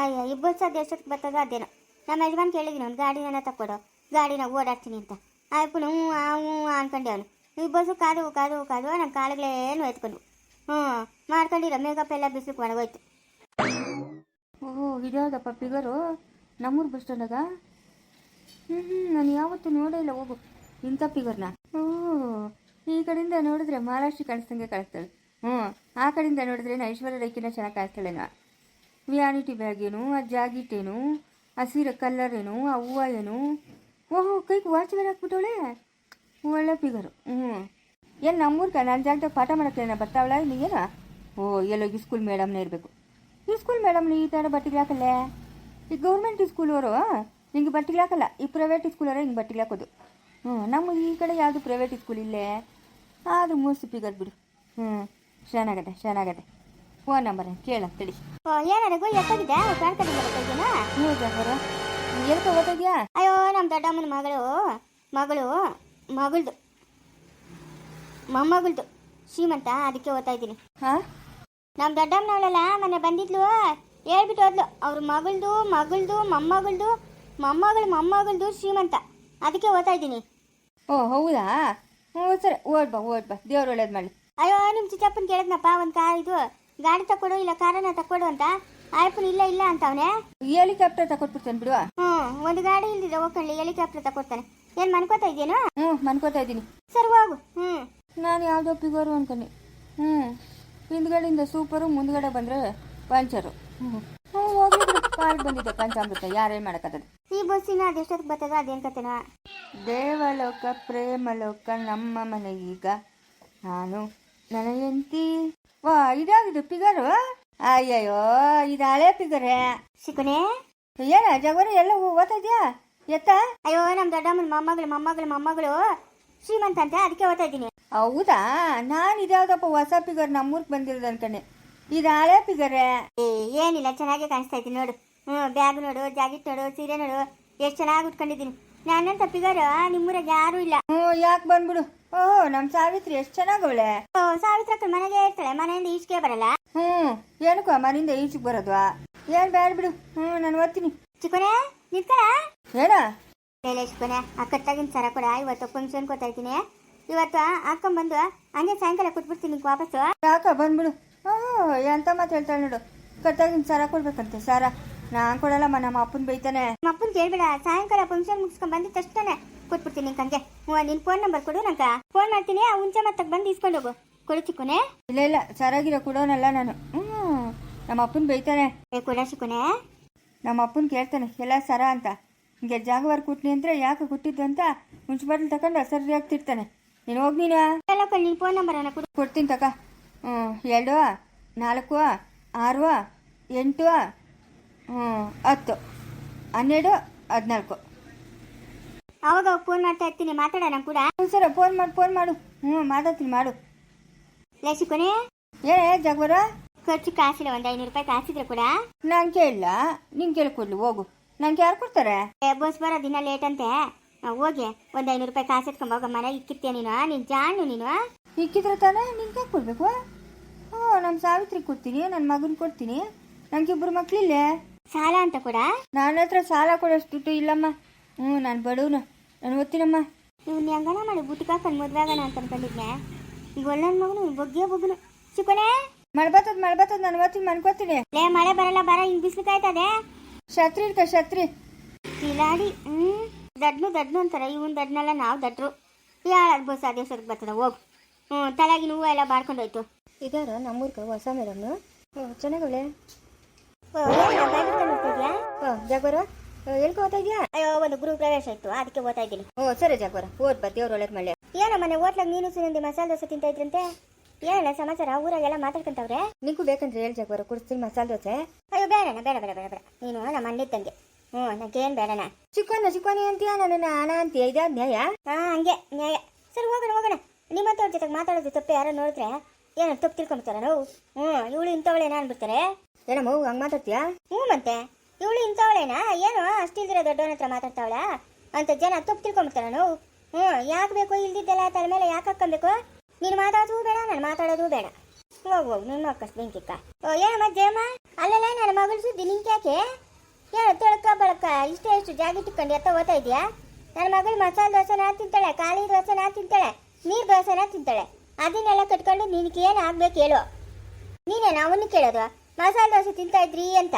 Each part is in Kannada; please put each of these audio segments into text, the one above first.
ಅಯ್ಯ, ಇಬ್ಬರು ಅದು ಎಷ್ಟೊತ್ತಿಗೆ ಬರ್ತದೋ ಅದೇನೋ. ನಮ್ಮ ಯಜಮಾನ್ ಕೇಳಿದ್ದೀನಿ ಒಂದು ಗಾಡಿ ಗಾಡಿನ ತಕ್ಕೊಡು ಗಾಡಿನ ಓಡಾಡ್ತೀನಿ ಅಂತ. ಆಯ್ಪುನು ಹ್ಞೂ ಹ್ಞೂ ಅನ್ಕೊಂಡೆ ಅವನು. ಬಸ್ಸು ಕಾದು ಕಾದು ಕಾದು ನಮ್ಮ ಕಾಳುಗಳೇನು ಎತ್ಕೊಂಡು ಹ್ಞೂ, ಮಾಡ್ಕೊಂಡಿರೋ ಮೇಕಪ್ ಎಲ್ಲ ಬಿಸಿಲು ಒಣಗೋಯ್ತು. ಓಹೋ ಇದ್ಯಾವುದಪ್ಪ ಫಿಗರು ನಮ್ಮೂರು ಬಸ್ ಸ್ಟ್ಯಾಂಡಾಗ ಹ್ಞೂ ಹ್ಞೂ ನಾನು ಯಾವತ್ತೂ ನೋಡೇ ಇಲ್ಲ, ಹೋಗು. ಇಂಥ ಫಿಗರ್ನ ಓ, ಈ ಕಡೆಯಿಂದ ನೋಡಿದ್ರೆ ಮಹಾರಾಷ್ಟ್ರ ಕಾಣಿಸ್ದಂಗೆ ಕಾಣಿಸ್ತಾಳೆ ಹ್ಞೂ, ಆ ಕಡೆಯಿಂದ ನೋಡಿದ್ರೆ ಐಶ್ವರ್ಯ ರೈಕಿನ ಚೆನ್ನಾಗಿ ಕಾಣಿಸ್ತಾಳೇನೋ. ವ್ಯಾನಿಟಿ ಬ್ಯಾಗ್ ಏನು ಆ ಜಾಗಿಟ್ ಏನು ಆ ಸೀರೆ ಕಲ್ಲರ್ ಏನು ಆ ಹೂವು ಏನು ಓಹೋ, ಕೈಗೆ ವಾಚ್ ಬೇರೆ ಹಾಕ್ಬಿಟ್ಟವಳೆ? ಒಳ್ಳೆ ಫಿಗರು ಹ್ಞೂ ಏನು ನಮ್ಮೂರ್ಗ ನನ್ನ ಜಾಗದಾಗ ಪಾಠ ಮಾಡೋಕ್ಕೆ ಬರ್ತಾವಳ ನೀಗೇನ ಓ, ಎಲ್ಲೋ ಈ ಸ್ಕೂಲ್ ಮೇಡಮ್ನೇ ಇರಬೇಕು. ಈ ಸ್ಕೂಲ್ ಮೇಡಮ್ ಈ ಥರ ಬಟ್ಟೆಗೆ ಹಾಕಲ್ಲ? ಈ ಗೌರ್ಮೆಂಟ್ ಸ್ಕೂಲವರು ಹಿಂಗೆ ಬಟ್ಟೆಗೆ ಹಾಕಲ್ಲ. ಈ ಪ್ರೈವೇಟ್ ಸ್ಕೂಲವರು ಹಿಂಗೆ ಬಟ್ಟೆಗೆ ಹಾಕೋದು. ಹ್ಞೂ ನಮ್ಮ ಈ ಕಡೆ ಯಾವುದು ಪ್ರೈವೇಟ್ ಸ್ಕೂಲ್ ಇಲ್ಲೇ? ಆದರೂ ಮೂರು ಪಿಗರ್ ಬಿಡು. ಹ್ಞೂ ಚೆನ್ನಾಗದೆ ಚೆನ್ನಾಗದೆ ಫೋನ್ ನಂಬರ್ ಕೇಳ ತಡಿ ಓ ಏನಾರಗೋ ಎತ್ತಾಗಿದೆ ಕಾಣ್ಕೊಂಡಿದ್ದ ಕಡೆ ಹ್ಞೂ ಜಾಬರ ಎಲ್ಕ ಓದೋದ್ಯಾ ಅಯ್ಯೋ ನಮ್ಮ ದೊಡ್ಡಮ್ಮನ ಮಗಳು ಮಗಳು ಮಗಳ್ದು ಮೊಮ್ಮಗಳ್ದು ಶ್ರೀಮಂತ ಅದಕ್ಕೆ ಓದ್ತಾ ಇದ್ದೀನಿ. ಹಾಂ? ನಮ್ಮ ದೊಡ್ಡಮ್ಮನವಳೆಲ್ಲ ಮೊನ್ನೆ ಬಂದಿದ್ಲು ಹೇಳ್ಬಿಟ್ಟು ಹೋದ್ಲು ಅವ್ರ ಮಗಳದು ಮಗಳ್ದು ಮೊಮ್ಮಗಳ್ದು ಮೊಮ್ಮಗಳು ಮೊಮ್ಮಗಳ್ದು ಶ್ರೀಮಂತ ಅದಕ್ಕೆ ಓದ್ತಾ ಇದ್ದೀನಿ. ಓ ಹೌದಾ? ಹ್ಞೂ ಸರಿ ಓಡ್ ಬಾ ಓಡ್ ಬಾ ದೇವ್ರು ಒಳ್ಳೇದು ಮಾಡಿ ಅಯ್ಯೋ ನಿಮ್ಮ ಚಿಕ್ಕಪ್ಪನ ಕೇಳಿದ್ನಪ್ಪ ಒಂದು ಕಾರ್ ಇದು. ಗಾಡಿ ತಕೊಡು ಇಲ್ಲ ಕಾರನ್ನ ತಕೊಡು ಅಂತ. ಆಯ್ಪನ್ ಇಲ್ಲ ಇಲ್ಲ ಅಂತ ಅವನೇ ಹೆಲಿಕಾಪ್ಟರ್ ತಕೊಟ್ಬಿಡ್ತಾನೆ ಬಿಡುವ. ಹ್ಮ್ ಒಂದು ಗಾಡಿ ಇಲ್ದಿದ್ರೆ ಹೋಗ್ಕೊಳ್ಳಿ ಹೆಲಿಕಾಪ್ಟರ್ ತಕೊಡ್ತಾನೆ ಏನು ಮನ್ಕೋತಾ ಇದೇನು ಹ್ಞೂ ಮನ್ಕೋತಾ ಇದ್ದೀನಿ. ಸರಿ ಹೋಗು. ಹ್ಞೂ ನಾನು ಯಾವುದೋ ಪಿಗೋರು ಅನ್ಕೊಂಡೆ. ಹ್ಞೂ ಹಿಂದ್ಗಡೆಯಿಂದ ಸೂಪರು ಮುಂದ್ಗಡೆ ಬಂದ್ರೆ ಪಂಚರು. ಹೋಗ್ಲಿ ಬಿಡು. ಕಾರ್ ಬಂದಿದೆ ಪಂಚಾಮೃತ ಯಾರೇನು ಮಾಡಕತ್ತದ? ಈ ಬಸ್ಸಿನ ಅದೆಷ್ಟೊತ್ತಿಗೆ ಬರ್ತದ ಅದೇನ್ ಕತ್ತೆನ ದೇವಲೋಕ ಪ್ರೇಮಲೋಕ ನಮ್ಮ ಮನೆ ಈಗ. ನಾನು ನನ್ನ ಓ ವಾ ಇದಾಗಿದೆ ಪಿಗರು ಅಯ್ಯಯ್ಯೋ ಇದು ಹಳೆ ಪಿಗರೇ ಸಿಕ್ಕುನೇ ಏನ ಜಗರು ಎಲ್ಲ ಓದ್ತಿದ್ಯಾ ಎತ್ತ? ಅಯ್ಯೋ ನಮ್ಮ ದೊಡ್ಡಮ್ಮನ ಮೊಮ್ಮಗಳು ಮೊಮ್ಮಗಳು ಮೊಮ್ಮಗಳು. ಶ್ರೀಮಂತ ಅಂತ ಅದಕ್ಕೆ ಓದ್ತಾ ಇದ್ದೀನಿ. ಹೌದಾ? ನಾನು ಇದ್ಯಾವ್ದಪ್ಪ ಹೊಸ ಪಿಗರ್ ನಮ್ಮೂರ್ಗೆ ಬಂದಿರೋದು ಅನ್ಕೊಂಡೆ. ಇದು ಹಳೆ ಪಿಗರೇ ಏನಿಲ್ಲ ಚೆನ್ನಾಗಿ ಕಾಣಿಸ್ತಾ ಇದ್ದೀನಿ ನೋಡು. ಹ್ಞೂ ಬ್ಯಾಗ್ ನೋಡು ಜಾಕೆಟ್ ನೋಡು ಸೀರೆ ನೋಡು. ಎಷ್ಟು ಚೆನ್ನಾಗಿ ಉಟ್ಕೊಂಡಿದ್ದೀನಿ. ನಾನಂತ ಫಿಗರ್ ನಿಮ್ಮೂರಾಗ ಯಾರು ಇಲ್ಲ. ಹ್ಞೂ ಯಾಕೆ ಬಂದ್ಬಿಡು? ಓಹೋ ನಮ್ಮ ಸಾವಿತ್ರಿ ಎಷ್ಟು ಚೆನ್ನಾಗವಳೆ. ಓ ಸಾವಿತ್ರಕ್ಕ ಮನೆಗೆ ಇರ್ತಾಳೆ ಮನೆಯಿಂದ ಈಚೆಗೆ ಬರಲ್ಲ. ಹ್ಞೂ ಏನಕ್ಕೋ ಮನೆಯಿಂದ ಈಚೆಗೆ ಬರೋದು? ಏನು ಬೇಡ ಬಿಡು. ಹ್ಞೂ ನಾನು ಓದ್ತೀನಿ. ಚಿಕ್ಕನೆ ನಿಂತ್ಕಳ? ಏನ ಬೇಲೆ ಚಿಕ್ಕನೆ ಅಕ್ಕತ್ತಾಗಿನ ಸರ ಕೂಡ ಇವತ್ತು ಫಂಕ್ಷನ್ ಕೊಡ್ತಾ ಇದ್ದೀನಿ ಇವತ್ತು ಹಾಕೊಂಬಂದು ಹಂಗೆ ಸಾಯಂಕಾಲ ಕೊಟ್ಬಿಡ್ತೀನಿ ನಿಂಗೆ ವಾಪಸ್ಸು. ಯಾಕ ಬಂದ್ಬಿಡು. ಓಹ್ ಎಂತ ಮಾತು ಹೇಳ್ತಾಳೆ ನೋಡು. ಕತ್ತಾಗಿನ ಸರ ಕೊಡ್ಬೇಕಂತೆ ಸರ. ನಾನು ಕೊಡಲ್ಲಮ್ಮ ನಮ್ಮ ಅಪ್ಪನ ಬೈತಾನೆ. ನಮ್ಮ ಅಪ್ಪನ ಕೇಳ್ಬೇಡ ಸಾಯಂಕಾಲ ಫಂಕ್ಷನ್ ಮುಗಿಸ್ಕೊಂಡ್ ಬಂದಿದ ತಕ್ಷಣ ಕೊಟ್ಬಿಡ್ತೀನಿ ಹಂಗೆ ಹ್ಞೂ ನಿನ್ ಫೋನ್ ನಂಬರ್ ಕೊಡು ನಂಗೆ. ಫೋನ್ ಮಾಡ್ತೀನಿ ಆ ಹುಂಚೆ ಮತ್ತಕ್ಕೆ ಬಂದು ಇಸ್ಕೊಂಡು ಹೋಗು. ಕೊಡು ಚಿಕ್ಕನೆ. ಇಲ್ಲ ಇಲ್ಲ ಸರಾಗಿರೋ ಕೊಡೋನಲ್ಲ ನಾನು. ಹ್ಞೂ ನಮ್ಮ ಅಪ್ಪನ ಬೈತಾನೆ. ಏ ಕೊಡ ಚಿಕ್ಕನೆ. ನಮ್ಮ ಅಪ್ಪನ ಕೇಳ್ತಾನೆ ಎಲ್ಲ ಸರ ಅಂತ. ಹಿಂಗೆ ಜಾಗವಾರ ಕುಟ್ಲಿ ಅಂದರೆ ಯಾಕೆ ಕುಟ್ಟಿದ್ದು ಅಂತ ಮುಂಚೆ ಬಾಟ್ಲು ತಗೊಂಡು ಸರಿಯಾಗಿ ತಿರ್ತಾನೆ ನೀನು ಹೋಗಿ ನೀನು. ಎಲ್ಲ ಫೋನ್ ನಂಬರ್ ಅನ್ನ ಕೊಡು. ಕೊಡ್ತೀನಿ ತಕ. ಹ್ಞೂ ಎರಡು ನಾಲ್ಕು ಆರು ಎಂಟು ಹ್ಞೂ ಹತ್ತು. ಹನ್ನೆರಡು ಹದಿನಾಲ್ಕು. ಅವಾಗ ಫೋನ್ ಮಾಡ್ತಾ ಇರ್ತೀನಿ ಮಾತಾಡೋಣ ಕೂಡ. ಹ್ಞೂ ಸರ ಫೋನ್ ಮಾಡು ಫೋನ್ ಮಾಡು. ಹ್ಞೂ ಮಾತಾಡ್ತೀನಿ ಮಾಡು. ಲೇ ಏ ಜಾಗವಾರ? ಖರ್ಚು ಕಾಸಿಲ್ಲ ಒಂದು ಐನೂರು ರೂಪಾಯಿ ಕಾಸಿದ್ರೆ ಕೂಡ. ನಾನು ಕೇಳಿಲ್ಲ. ನೀನು ಕೇಳ್ಕೊಡ್ಲಿ ಹೋಗು. ನಂಗೆ ಯಾರು ಕೊಡ್ತಾರೆ? ಏ, ಬಸ್ ಬರೋ ದಿನ ಲೇಟ್ ಅಂತೆ. ಆ, ಹೋಗಿ ಒಂದು ಐನೂರು ರೂಪಾಯಿ ಕಾಸು ಎತ್ಕೊಂಡ್ ಹೋಗ ಮನೆಗೆ ಇಕ್ಕಿರ್ತೀಯ ನೀನು ನೀನು ಜಾಣು ನೀನು ಇಕ್ಕಿದ್ರೆ ತಾನೇ ನಿನ್ಗೆ ಯಾಕೆ ಕೊಡಬೇಕು ಹ್ಞೂ ನಮ್ಮ ಸಾವಿತ್ರಿ ಕೊಡ್ತೀನಿ ನನ್ನ ಮಗನ ಕೊಡ್ತೀನಿ. ನನಗಿಬ್ಬರು ಮಕ್ಳಿಲ್ಲೇ? ಸಾಲ ಅಂತ ಕೂಡ? ನನ್ನ ಹತ್ರ ಸಾಲ ಕೊಡೋಷ್ಟು ದುಡ್ಡು ಇಲ್ಲಮ್ಮ. ಹ್ಞೂ ನಾನು ಬಡವನು. ನಾನು ಓದ್ತೀನಮ್ಮ. ಇವ್ನ ಹೆಂಗನ ಮಾಡಿ ಬುಟ್ಟಿಗೆ ಹಾಕೊಂಡು ಮದ್ವೆ ಆಗೋಣ ಅಂತ ಅನ್ಕೊಂಡಿದ್ನೆ. ಈಗ ಒಳ್ಳೆ ಮಗನು ಬಗ್ಗೆ ಬಗ್ಗನು ಚಿಕ್ಕನೆ! ಮಳೆ ಬರ್ತದ ಮಳೆ ಬರ್ತದ ನಾನು ಓದ್ತೀನಿ ಮನ್ಕೋತೀನಿ ಲೇ ಮಳೆ ಬರಲ್ಲ ಬರ ಹಿಂಗ್ ಬಿಸಿಲು ಕಾಯ್ತದೆ ಶತ್ರಿ ಇಡ್ಕ ಶತ್ರಿ. ಕಿಲಾಡಿ ಹ್ಮ್ ದಡ್ನು ದಡ್ನು ಅಂತಾರೆ. ಇವನ್ ದಡ್ನಲ್ಲ ನಾವು ದಡ್ರು. ಯಾರು ಬಸ್ ಅದೇ ಸರಿಗೆ ಬರ್ತದ? ಹೋಗು. ಹ್ಞೂ ತಲೆಗಿನ ಹೂವು ಎಲ್ಲ ಬಾಡ್ಕೊಂಡೋಯ್ತು ಇದಾರ ನಮ್ಮೂರ್ಗ ಹೊಸ ಮೇಡಮ್ ಚೆನ್ನಾಗವಳೆ. ಜಾಗವರ. ಎಲ್ಗೆ ಓದ್ತಾ ಅಯ್ಯೋ ಒಂದು ಗುರು ಪ್ರವೇಶ ಇತ್ತು ಅದಕ್ಕೆ ಓದ್ತಾ ಇದ್ದೀನಿ. ಓ ಸರಿ ಜಾಗವರ. ಓದ್ ಬಾ ದೇವ್ರು ಒಳ್ಳೇದು ಮಳೆ ಏನೋ ಮನೆ ಹೋಟ್ಲಾಗ ನೀನು ಸುನಂದಿ ಮಸಾಲೆ ದೋಸೆ ತಿಂತಾ ಇದ್ರಂತೆ? ಏನ ಸಮಾಚಾರ ಊರಾಗೆಲ್ಲ ಮಾತಾಡ್ಕೊಂತವ್ರೆ? ನಿಂಗೂ ಬೇಕಂದ್ರೆ ಹೇಳಿ ಜಾಗವರ ಕುಡಿಸ್ತೀನಿ ಮಸಾಲೆ ದೋಸೆ. ಅಯ್ಯೋ ಬೇಡಣ ಬೇಡ ಬೇಡ ಬೇಡ ಬೇಡ ನೀನು ನಮ್ಮ ಅಣ್ಣಿದ್ದಂಗೆ ಹ್ಞೂ ನಂಗೇನು ಬೇಡಣ ಚಿಕ್ಕನ ಚಿಕ್ಕನಿ ಅಂತೀಯ ನನ್ನ ಹಣ ಅಂತೀಯ? ಇದ್ಯಾ ನ್ಯಾಯ? ಹಾಂ ಹಂಗೆ ನ್ಯಾಯ. ಸರಿ ಹೋಗೋಣ ಹೋಗೋಣ. ನಿಮ್ಮಂತವ್ರ ಜೊತೆಗೆ ಮಾತಾಡೋದು ತಪ್ಪು ಯಾರೋ ನೋಡಿದ್ರೆ? ಏನೋ ತಪ್ಪು ತಿಳ್ಕೊಂಬಿಡ್ತಾರ ನಾವು? ಹ್ಞೂ ಇವಳು ಇಂಥವಳೇನ ಅನ್ಬಿಡ್ತಾರೆ ಏನಮ್ಮ ಹಂಗೆ ಮಾತಾಡ್ತೀಯಾ? ಹ್ಞೂ ಮತ್ತೆ. ಇವಳು ಇಂಥವಳೇನಾ? ಏನು ಅಷ್ಟಿಲ್ದಿರ ದೊಡ್ಡವನ ಹತ್ರ ಮಾತಾಡ್ತಾವಳ? ಅಂತ ಜನ ತಪ್ಪು ತಿಳ್ಕೊಂಬಿಡ್ತಾರ ನಾವು? ಹ್ಞೂ, ಯಾಕೆ ಬೇಕು ಇಲ್ದಿದ್ದೆಲ್ಲ ತಲೆ ಮೇಲೆ ಯಾಕೆ ಹಾಕೊಬೇಕು ನೀನು ಮಾತಾಡೋದು ಬೇಡ, ನಾನು ಮಾತಾಡೋದು ಬೇಡ. ಹೋಗ್ ಹೋಗು ನಿಮ್ಮ ಅಕ್ಕಸ್ ಬೆಂಕಿಕ್ಕ ಓ, ಏನಮ್ಮ ಜಯಮ್ಮ? ಅಲ್ಲೆಲ್ಲ ನನ್ನ ಮಗಳು ಸುದ್ದಿ ನಿಂಗೆ ಏನು ತೊಳಕ ಬಳಕ ಇಷ್ಟೇ ಇಷ್ಟು ಜಾಗ ಇಟ್ಕೊಂಡು ಎತ್ತ ಓದ್ತಾ ಇದೆಯಾ? ನನ್ನ ಮಗಳು ಮಸಾಲೆ ದೋಸೆನ ತಿಂತಾಳೆ, ಖಾಲಿ ದೋಸೆನ ತಿಂತಾಳೆ, ನೀರು ದೋಸೆನ ತಿಂತಾಳೆ. ಅದನ್ನೆಲ್ಲ ಕಟ್ಕೊಂಡು ನಿನಗೆ ಏನು ಆಗ್ಬೇಕು ಹೇಳು. ನೀನೇನು ಅವನು ಕೇಳೋದು? ಮಸಾಲೆ ದೋಸೆ ತಿಂತಾ ಇದ್ರಿ ಅಂತ.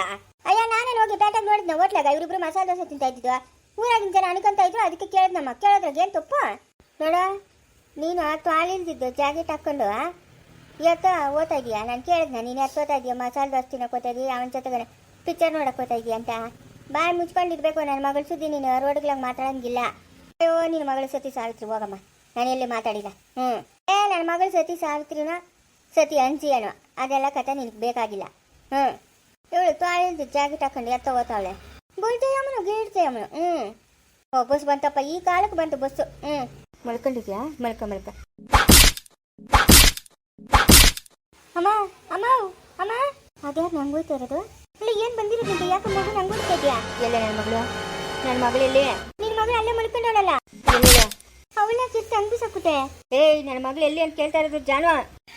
ಅಯ್ಯ ನಾನೇನು ಹೋಗಿ ಪೇಟೆಗೆ ನೋಡಿದ್ನ ಹೋಟ್ಲಾಗ. ಇವರಿಬ್ರು ಮಸಾಲೆ ದೋಸೆ ತಿಂತಾ ಇದ್ದಿದ್ದು. ಊರಾಗಿನ ಜನ ಅನ್ಕೊಂತ ಇದ್ರು, ಅದಕ್ಕೆ ಕೇಳಿದ್ನಮ್ಮ ಕೇಳೋದ್ರಾಗ ಏನು ತಪ್ಪು? ನೋಡ, ನೀನು ತ್ವಾಳಿಲ್ದಿದ್ದು ಜಾಕೆಟ್ ಹಾಕ್ಕೊಂಡು ಇವತ್ತು ಓದ್ತಾ ಇದೀಯಾ? ನಾನು ಕೇಳಿದ್ನ, ನೀನು ಎತ್ತ ಓದ್ತಾ ಇದೀಯ? ಮಸಾಲೆ ದೋಸೆ ತಿನ್ನೋಕೆ ಓದ್ತಾ ಇದೀಯ? ಅವನ ಜೊತೆಗೆ ಪಿಕ್ಚರ್ ನೋಡಕ್ಕೆ ಓದ್ತಾ ಇದೀಯ ಅಂತ. ಬಾಯಿ ಮುಚ್ಕೊಂಡಿರ್ಬೇಕು ನನ್ನ ಮಗಳ ಸುದ್ದಿ ನೀನು. ರೋಡ್ಗಳಾಗ ಮಾತಾಡಂಗಿಲ್ಲ. ಅಯ್ಯೋ ನಿನ್ನ ಮಗಳ ಸತಿ ಸಾವಿತ್ರಿ, ಹೋಗಮ್ಮ. ನಾನು ಎಲ್ಲಿ ಮಾತಾಡಿಲ್ಲ. ಹ್ಞೂ ಏ ನನ್ನ ಮಗಳ ಸತಿ ಸಾವಿತ್ರಿನ, ಸತಿ ಏನೋ ಅದೆಲ್ಲ ಕತೆ ನಿನಗೆ ಬೇಕಾಗಿಲ್ಲ. ಹ್ಞೂ ಇವಳು ತಾಳಿಲ್ದು ಜಾಕೆಟ್ ಹಾಕೊಂಡು ಎತ್ತ ಓತಾಳೆ ಬುಲ್ತೇಯಮ್ಮನು ಗೀಡ್ತೇಯಮ್ಮನು ಹ್ಞೂ ಓ ಬಸ್ ಬಂತಪ್ಪ ಈ ಕಾಲಕ್ಕೆ ಬಂತು ಬಸ್ಸು ಹ್ಞೂ ಮಲ್ಕೊಂಡಿದ್ಯಾ? ಮಲ್ಕ ಮಲ್ಕ. ಅಮ್ಮ ಅಮ್ಮ ಅಮ್ಮ. ಅದ್ಯಾರು ನಂಗೆ ಹೋಯ್ತಾ ಇರೋದು? ಇಲ್ಲಿ ಏನು ಬಂದಿರೋದು ನಿಂಗೆ ಯಾಕೆ ಮಗು ನಂಗೆ ಹೋಗ್ತಾ ಇದೆಯಾ? ಎಲ್ಲ ನನ್ನ ಮಗಳು? ನನ್ನ ಮಗಳಲ್ಲಿ ನಿನ್ನ ಮಗಳು ಅಲ್ಲೇ ಮಲ್ಕೊಂಡವಳಲ್ಲ? ಎಲ್ಲಿದೆ? ಅವಳ ಕಿರ್ತ ಹಂಗೆ ಸಾಕುತ್ತೆ ಏಯ್ ನನ್ನ ಮಗಳು ಎಲ್ಲಿ ಅಂತ ಕೇಳ್ತಾ ಇರೋದು ಜಾನು.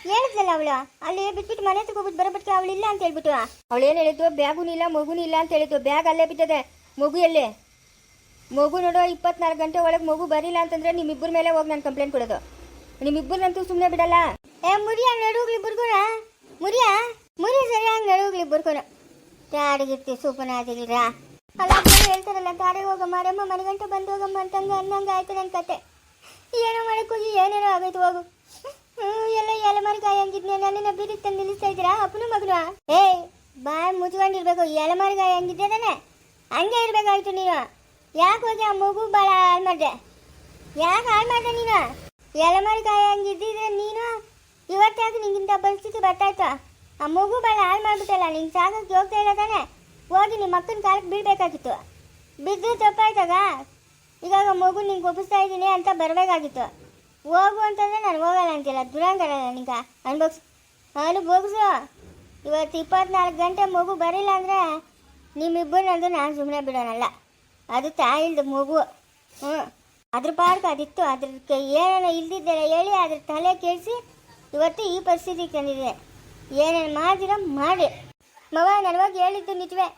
ಹೇಳಿದ್ಲಲ್ಲ ಅವಳು ಅಲ್ಲಿ ಬಿಟ್ಬಿಟ್ಟು ಮನೆ ತಗೋಬಿಟ್ಟು ಬರೋಬಟ್ಕೆ ಅವಳು ಇಲ್ಲ ಅಂತ ಹೇಳ್ಬಿಟ್ಟು ಅವಳು ಏನು ಹೇಳಿದ್ದು? ಬ್ಯಾಗೂನಿಲ್ಲ ಇಲ್ಲ ಮಗುನೂ ಇಲ್ಲ ಅಂತ ಹೇಳಿದ್ದು. ಬ್ಯಾಗ್ ಅಲ್ಲೇ ಬಿದ್ದದೆ. ಮಗು ಎಲ್ಲಿ? ಮಗು ನೋಡೋ ಇಪ್ಪತ್ನಾಲ್ಕು ಗಂಟೆ ಒಳಗೆ ಮಗು ಬರಿಲ್ಲ ಅಂತಂದ್ರೆ ನಿಮ್ಮಿಬ್ಬರ ಮೇಲೆ ಹೋಗಿ ನಾನು ಕಂಪ್ಲೇಂಟ್ ಕೊಡೋದು. ನಿಮ್ಮಿಬ್ಬರನ್ನಂತೂ ಸುಮ್ಮನೆ ಬಿಡಲ್ಲ. ಏ ಮುರಿಯ ನಡುಗ್ಲಿ ಬುರ್ಗುಣ ಮುರಿಯ? ಮುರಿ ಸರಿಯಾಗಿ ನಡುಗ್ಲಿ ಬುರ್ಗುಣ ತಾಡಿಗಿರ್ತಿ ಆಗಿಲ್ಲ ಅಲ್ಲ ಹೇಳ್ತಾರಲ್ಲ ತಾಡಿಗೆ ಹೋಗಮ್ಮ ರಮ್ಮ ಮನೆಗಂಟೆ ಬಂದು ಹೋಗಮ್ಮ ಅಂತಂಗೆ ಅನ್ನಂಗೆ ಆಯ್ತು ನನ್ನ ಕತೆ. ಏನೋ ಮಾಡಕ್ ಹೋಗಿ ಏನೇನೋ ಆಗೋಯ್ತು ಹೋಗು. ಹ್ಮ್, ಎಲ್ಲ ಎಲೆಮರಿಕಾಯಿ ಹಂಗಿದ್ನೆ ನನ್ನನ್ನ ಬೀದಿಗೆ ತಂದು ನಿಲ್ಲಿಸ್ತಾ ಇದ್ದೀರಾ ಅಪ್ಪನು ಮಗನು? ಏಯ್ ಬಾಯ್ ಮುಚ್ಕೊಂಡಿರ್ಬೇಕು ಎಲೆಮರಿಕಾಯಿ ಹಂಗಿದ್ದೆ ತಾನೆ? ಹಂಗೆ ಇರ್ಬೇಕಾಯ್ತು ನೀನು. ಯಾಕೆ ಹೋಗಿ ಆ ಮಗು ಭಾಳ ಹಾಳು ಮಾಡಿದೆ? ಯಾಕೆ ಹಾಳು ಮಾಡಿದೆ ನೀನು? ಎಲೆಮರಿಕಾಯಿ ಹಂಗಿದ್ದಿದ್ರೆ ನೀನು? ಇವತ್ತಾಗ ನಿಂಗಿಂತ ಪರಿಸ್ಥಿತಿ ಬರ್ತಾಯ್ತು? ಆ ಮಗು ಭಾಳ ಹಾಳು ಮಾಡ್ಬಿಟ್ಟಲ್ಲ ನಿಂಗೆ ಸಾಕಕ್ಕೆ ಹೋಗ್ತಾ ಇಲ್ಲ ತಾನೆ? ಹೋಗಿ ನಿಮ್ಮ ಅಕ್ಕನ ಕಾಲಕ್ಕೆ ಬೀಳ್ಬೇಕಾಗಿತ್ತು ಬಿದ್ದು ತಪ್ಪಾಯ್ತಾಗ ಇವಾಗ ಮಗು ನಿಂಗೆ ಒಪ್ಪಿಸ್ತಾ ಇದ್ದೀನಿ ಅಂತ ಬರಬೇಕಾಗಿತ್ತು. ಹೋಗು ಅಂತಂದ್ರೆ ನಾನು ಹೋಗಲ್ಲ ಅಂತಿಲ್ಲ ದುರಂಗರ ನಿಂಗೆ ಅನ್ಭೋಗ್ಸು ಅನುಭೋಗಿಸು ಇವತ್ತು ಇಪ್ಪತ್ನಾಲ್ಕು ಗಂಟೆ ಮಗು ಬರಲಿಲ್ಲ ಅಂದರೆ ನಿಮ್ಮಿಬ್ಬರನ್ನಂದು ನಾನು ಸುಮ್ಮನೆ ಬಿಡೋಣಲ್ಲ ಅದು ತಾಯಿಲ್ದು ಮಗು. ಹ್ಞೂ ಅದ್ರ ಪಾರ್ಕ್ ಅದಿತ್ತು. ಅದಕ್ಕೆ ಏನೇನ ಇಲ್ದಿದ್ದೆಲ್ಲ ಹೇಳಿ ಅದ್ರ ತಲೆ ಕೇಳಿಸಿ ಇವತ್ತು ಈ ಪರಿಸ್ಥಿತಿ ತಂದಿದೆ. ಏನೇನು ಮಾಡ್ದಿರ ಮಾಡಿ. ಮಗ ನನವಾಗ ಹೇಳಿದ್ದು ನಿಜವೇ.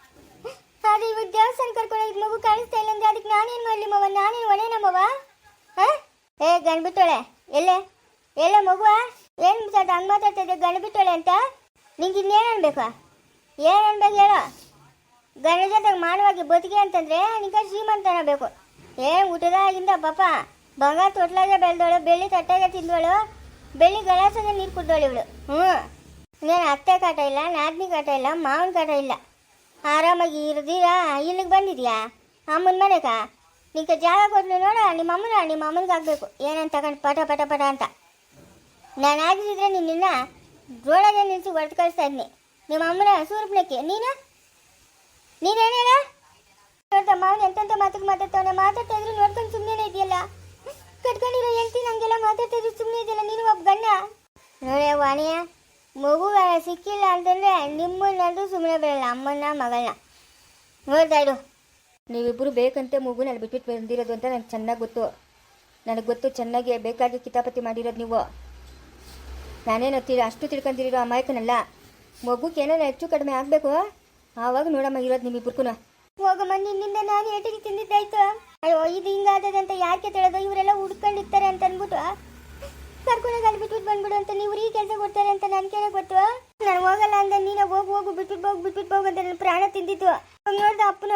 ಅದು ಇವತ್ತು ದೇವಸ್ಥಾನ ಕರ್ಕೊಂಡೋಗಿ ಮಗು ಕಾಣಿಸ್ತಾ ಇಲ್ಲ ಅಂದ್ರೆ ಅದಕ್ಕೆ ನಾನೇನು ಮಾಡಲಿ ನಾನೇನು ಒಳೇನಮ್ಮವ ಮವ? ಹಾಂ? ಏ, ಗಂಡ್ಬಿಟ್ಟೋಳೆ, ಎಲ್ಲೇ? ಎಲ್ಲ ಮಗುವ? ಏನು ಮಾತಾಡ್ತಾ ಹಂಗೆ ಮಾತಾಡ್ತಾ ಇದ್ದೆ, ಗಂಡ್ಬಿಟ್ಟೋಳೆ ಅಂತ? ನಿಂಗೆ ಇನ್ನೇನು ಅನ್ಬೇಕು? ಏನು ಅನ್ಬೇಕು ಹೇಳೋ. ಗಂಡ ಜೊತೆಗೆ ಮಾನವಾಗಿ ಬದುಕಿ ಅಂತಂದ್ರೆ ನಿಂಗೆ ಶ್ರೀಮಂತ ಬೇಕು. ಏ ಊಟದಾಗಿಂದ ಪಾಪ, ಬಂಗಾರ ತೊಟ್ಲಾಗೆ ಬೆಳೆದವಳು, ಬೆಳ್ಳಿ ತಟ್ಟಾಗೆ ತಿಂದವಳು, ಬೆಳ್ಳಿ ಗಲಾಸಗೆ ನೀರು ಕುಡ್ದವಳು ಇವಳು. ಹ್ಞೂ ನೀನು ಅತ್ತೆ ಕಾಟ ಇಲ್ಲ, ನಾದ್ನಿ ಕಾಟ ಇಲ್ಲ, ಮಾವನ ಕಾಟ ಇಲ್ಲ. ಆರಾಮಾಗಿ ಇರ್ದೀರಾ? ಇಲ್ಲಿಗೆ ಬಂದಿದ್ಯಾ? ಅಮ್ಮನ ಮನೆಗ? ನಿಂಗೆ ಜಾಗ ಕೊಡ್ಲು ನೋಡ ನಿಮ್ಮ ಅಮ್ಮನ ನಿಮ್ಮ ಅಮ್ಮನಿಗೆ ಆಗಬೇಕು. ಏನಂತ ತಗೊಂಡು ಪಟ ಪಟ ಪಟ ಅಂತ. ನಾನು ಆಗಿದ್ರೆ ನಿನ್ನ ರೋಡಲ್ಲೇ ನಿಲ್ಲಿಸಿ ಹೊಡೆದು ಕಳಿಸ್ತಾ ಇದ್ನಿ. ನಿಮ್ಮ ಅಮ್ಮನ ಸೂರ್ಪಣಕ್ಕೆ ನೀನು? ನೀನೇನೇನ ನೋಡ್ತಾ ಮಾವನ ಎಂತೆಂತ ಮಾತಿಗೆ ಮಾತಾಡ್ತಾವನೆ? ಮಾತಾಡ್ತಾ ಇದ್ರು ನೋಡ್ಕೊಂಡು ಸುಮ್ಮನೆ ಇದೆಯಲ್ಲ ಕಟ್ಕೊಂಡಿರೋ ಹೆಂಡತಿ ನಂಗೆಲ್ಲ ಮಾತಾಡ್ತಾ ಇದ್ರು ಸುಮ್ಮನೆ ಇದೆಯಲ್ಲ ನೀನು ಒಬ್ಬ ಗಂಡ? ನೋಡೇ ವಾಣಿಯ, ಮಗು ಸಿಕ್ಕಿಲ್ಲ ಅಂತಂದ್ರೆ ನಿಮ್ಮನ್ನಂತೂ ಸುಮ್ಮನೆ ಬರಲ್ಲ ಅಮ್ಮನ ಮಗಳನ್ನ ನೋಡ್ತಾ ನೀವಿಬ್ಬರು ಬೇಕಂತೆ ಮಗು ನಾನು ಬಿಟ್ಬಿಟ್ಟು ಬಂದಿರೋದು ಅಂತ ನನಗೆ ಚೆನ್ನಾಗಿ ಗೊತ್ತು. ನನಗೆ ಗೊತ್ತು ಚೆನ್ನಾಗಿ ಬೇಕಾಗಿ ಕಿತಾಪತಿ ಮಾಡಿರೋದು ನೀವು. ನಾನೇನು ತಿ ಅಷ್ಟು ತಿಳ್ಕೊಂತಿರೋ ಅಮಾಯಕನಲ್ಲ. ಮಗುಗೆ ಏನೋ ಹೆಚ್ಚು ಕಡಿಮೆ ಆಗಬೇಕು? ಆವಾಗ ನೋಡಮ್ಮ ಇರೋದು ನಿಮ್ಮಿಬ್ಬರಿಗೂ ಹೋಗಮ್ಮ ನಿನ್ನಿಂದ ನಾನು ಏಟಿಗೆ ತಿಂದಿದ್ದಾಯ್ತು. ಅಯ್ಯೋ, ಇದು ಹಿಂಗಾದದಂತ ಯಾಕೆ ತಿಳೋದು ಇವರೆಲ್ಲ ಹುಡ್ಕೊಂಡಿರ್ತಾರೆ ಅಂತ ಅಂದ್ಬಿಟ್ಟು? ಕರ್ಕೊಂಡೋಗಿ ಅಲ್ಲಿ ಬಿಟ್ಬಿಟ್ಟು ಬಂದ್ಬಿಡು ಅಂತ ನೀವು ಈ ಕೆಲಸ ಕೊಡ್ತಾರೆ ಅಂತ ನನ್ಗೇನೆ ಗೊತ್ತು? ನಾನು ಹೋಗಲ್ಲ ಅಂದ, ನೀನು ಹೋಗು ಹೋಗು ಬಿಟ್ಬಿಟ್ಟು ಹೋಗು ಬಿಟ್ಬಿಟ್ಟು ಹೋಗು ಅಂತ ನನ್ನ ಪ್ರಾಣ ತಿಂದಿತ್ತು ನೋಡ್ದ ಅಪ್ಪನ.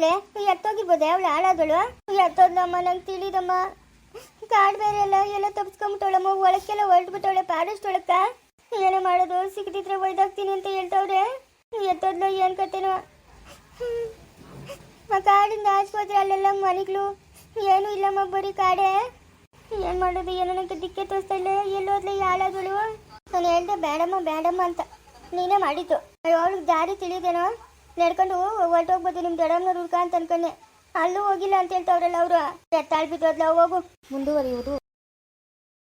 ಲೇ ಎತ್ತೋಗಿರ್ಬೋದೆ? ಅವಳು ಹಾಳಾದಳು? ಎತ್ತೋದಮ್ಮ ನಂಗೆ ತಿಳಿದಮ್ಮ. ಕಾಡು ಬೇರೆ ಎಲ್ಲ ಎಲ್ಲ ತಪ್ಸ್ಕೊಂಬಿಟ್ಟವಳಮ್ಮ, ಒಳಕ್ಕೆಲ್ಲ ಹೊರಟ್ಬಿಟ್ಟವಳೆ, ಪಾಡಷ್ಟೊಳಕ್ಕ. ಏನೇ ಮಾಡೋದು ಸಿಕ್ಕಿದ್ರೆ ಒಯ್ದಾಗ್ತೀನಿ ಅಂತ ಹೇಳ್ತವ್ರೆ. ಏನು ಹ್ಮ್. ಆ ಕಾಡಿಂದ ಆಸ್ಪತ್ರೆ ಅಲ್ಲೆಲ್ಲ ಮನೆಗಳು. ಏನೂ ಇಲ್ಲಮ್ಮ ಬರೀ ಕಾಡೆ. ಏನು ಮಾಡೋದು, ಏನೋ ನನಗೆ ದಿಕ್ಕೆ ತೋರಿಸ್ತಾ ಇಲ್ಲ. ಎಲ್ಲೋದ್ಲೆ ಯಾಳಾದಳು ನಾನು ಹೇಳ್ದೆ, ಬೇಡಮ್ಮ ಬೇಡಮ್ಮ ಅಂತ. ನೀನೇ ಮಾಡಿದ್ದು. ಅವಳಿಗೆ ದಾರಿ ತಿಳಿದೇನೋ? ನಡ್ಕೊಂಡು ಹೊರಟೋಗ್ಬೋದು ನಿಮ್ಮ ದೊಡ್ಡಮ್ಮನವ್ರ ಹುಡ್ಕ ಅಂತ ಅನ್ಕೊಂಡೆ. ಅಲ್ಲೂ ಹೋಗಿಲ್ಲ ಅಂತ ಹೇಳ್ತಾವ್ರಲ್ಲ ಅವರು. ಎತ್ತಾಳ್ ಬಿದ್ದೋದ್ಲ, ಹೋಗು. ಮುಂದುವರಿಯುವುದು.